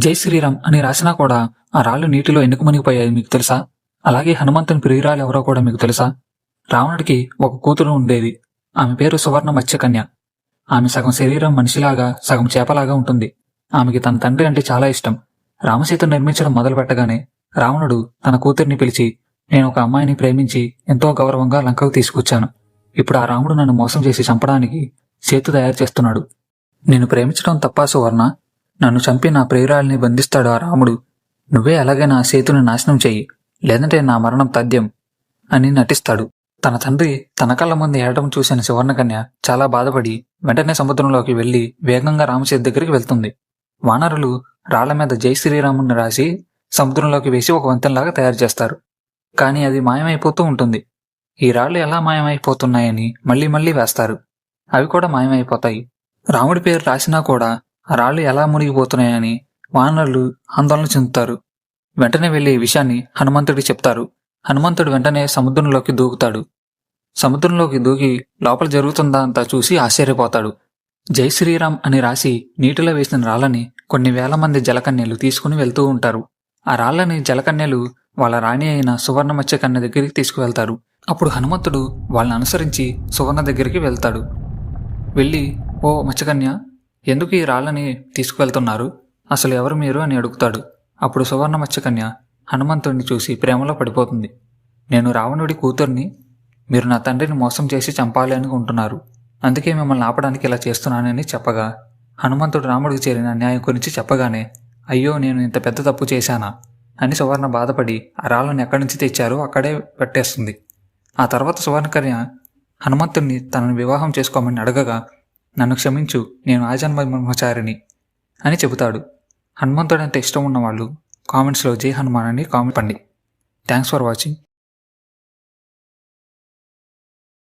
జై శ్రీరామ్ అని రాసినా కూడా ఆ రాళ్ళు నీటిలో ఎందుకు మునిగిపోయాయి మీకు తెలుసా? అలాగే హనుమంతుని ప్రియురాలు ఎవరో కూడా మీకు తెలుసా? రావణుడికి ఒక కూతురు ఉండేది. ఆమె పేరు సువర్ణ మత్స్యకన్య. ఆమె సగం శరీరం మనిషిలాగా సగం చేపలాగా ఉంటుంది. ఆమెకి తన తండ్రి అంటే చాలా ఇష్టం. రామసీత నిర్మించడం మొదలు పెట్టగానే రావణుడు తన కూతుర్ని పిలిచి నేను ఒక అమ్మాయిని ప్రేమించి ఎంతో గౌరవంగా లంకకు తీసుకొచ్చాను. ఇప్పుడు ఆ రాముడు నన్ను మోసం చేసి చంపడానికి సేతు తయారు చేస్తున్నాడు. నేను ప్రేమించడం తప్ప సువర్ణ? నన్ను చంపి నా ప్రియురాల్ని బంధిస్తాడు ఆ రాముడు. నువ్వే అలాగే నా సేతుని నాశనం చెయ్యి లేదంటే నా మరణం తథ్యం అని నటిస్తాడు. తన తండ్రి తన కళ్ళ ముందు ఏడటం చూసిన సువర్ణకన్య చాలా బాధపడి వెంటనే సముద్రంలోకి వెళ్ళి వేగంగా రామసేతు దగ్గరికి వెళ్తుంది. వానరులు రాళ్ళ మీద జై శ్రీరాముని రాసి సముద్రంలోకి వేసి ఒక వంతెనలాగా తయారు చేస్తారు. కానీ అది మాయమైపోతూ ఉంటుంది. ఈ రాళ్ళు ఎలా మాయమైపోతున్నాయని మళ్ళీ మళ్ళీ వేస్తారు. అవి కూడా మాయమైపోతాయి. రాముడి పేరు రాసినా కూడా రాళ్ళు ఎలా మునిగిపోతున్నాయని వానరులు ఆందోళన చెందుతారు. వెంటనే వెళ్ళి ఈ విషయాన్ని హనుమంతుడికి చెప్తారు. హనుమంతుడు వెంటనే సముద్రంలోకి దూకుతాడు. సముద్రంలోకి దూకి లోపల జరుగుతుందా అంతా చూసి ఆశ్చర్యపోతాడు. జై శ్రీరామ్ అని రాసి నీటిలో వేసిన రాళ్ళని కొన్ని వేల మంది జలకన్యలు తీసుకుని వెళ్తూ ఉంటారు. ఆ రాళ్ళని జలకన్యలు వాళ్ళ రాణి అయిన సువర్ణ మత్స్య కన్య దగ్గరికి తీసుకువెళ్తారు. అప్పుడు హనుమంతుడు వాళ్ళని అనుసరించి సువర్ణ దగ్గరికి వెళ్తాడు. వెళ్ళి ఓ మత్స్యకన్య ఎందుకు ఈ రాళ్ళని తీసుకువెళ్తున్నారు? అసలు ఎవరు మీరు అని అడుగుతాడు. అప్పుడు సువర్ణ మత్స్యకన్య హనుమంతుడిని చూసి ప్రేమలో పడిపోతుంది. నేను రావణుడి కూతుర్ని మీరు నా తండ్రిని మోసం చేసి చంపాలి అనుకుంటున్నారు. అందుకే మిమ్మల్ని ఆపడానికి ఇలా చేస్తున్నానని చెప్పగా హనుమంతుడు రాముడికి చేరిన అన్యాయం గురించి చెప్పగానే అయ్యో నేను ఇంత పెద్ద తప్పు చేశానా? అని సువర్ణ బాధపడి ఆ రాళ్ళని ఎక్కడి నుంచి తెచ్చారో అక్కడే పెట్టేస్తుంది. ఆ తర్వాత సువర్ణకన్య హనుమంతుడిని తనను వివాహం చేసుకోమని అడగగా నన్ను క్షమించు నేను ఆజన్మ బ్రహ్మచారిని అని చెబుతాడు. హనుమంతుడు అంటే ఇష్టం ఉన్నవాళ్ళు కామెంట్స్లో జై హనుమాన్ అని కామెంట్ పండి. Thanks for watching.